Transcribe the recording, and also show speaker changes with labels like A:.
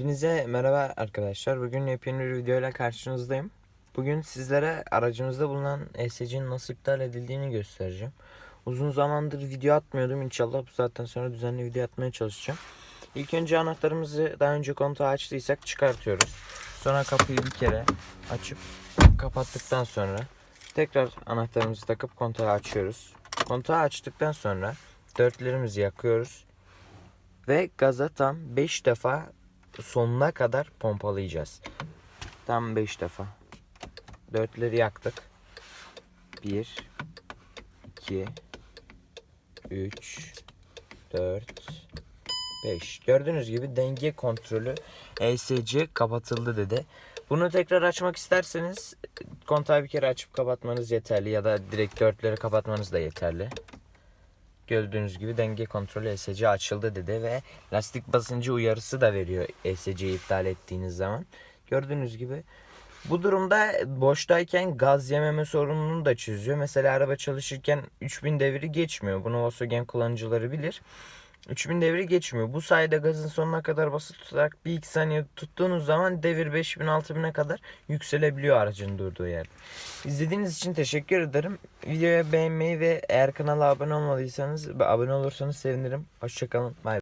A: Hepinize merhaba arkadaşlar. Bugün yepyeni bir videoyla karşınızdayım. Bugün sizlere aracımızda bulunan ESC'nin nasıl iptal edildiğini göstereceğim. Uzun zamandır video atmıyordum. İnşallah bu saatten sonra düzenli video atmaya çalışacağım. İlk önce anahtarımızı daha önce kontağı açtıysak çıkartıyoruz. Sonra kapıyı bir kere açıp kapattıktan sonra tekrar anahtarımızı takıp kontağı açıyoruz. Kontağı açtıktan sonra dörtlerimizi yakıyoruz. Ve gaza tam 5 defa sonuna kadar pompalayacağız. Tam 5 defa. Dörtleri yaktık. 1 2 3 4 5 Gördüğünüz gibi denge kontrolü ESC kapatıldı dedi. Bunu tekrar açmak isterseniz kontağı bir kere açıp kapatmanız yeterli ya da direkt dörtleri kapatmanız da yeterli. Gördüğünüz gibi denge kontrolü ESC açıldı dedi ve lastik basıncı uyarısı da veriyor ESC'yi iptal ettiğiniz zaman. Gördüğünüz gibi bu durumda boştayken gaz yememe sorununu da çözüyor. Mesela araba çalışırken 3000 devri geçmiyor. Bunu Volkswagen kullanıcıları bilir. 3000 devri geçmiyor. Bu sayede gazın sonuna kadar basılı tutarak bir iki saniye tuttuğunuz zaman devir 5000 6000'e kadar yükselebiliyor aracın durduğu yer. İzlediğiniz için teşekkür ederim. Videoya beğenmeyi ve eğer kanala abone olmadıysanız abone olursanız sevinirim. Hoşçakalın. Bay.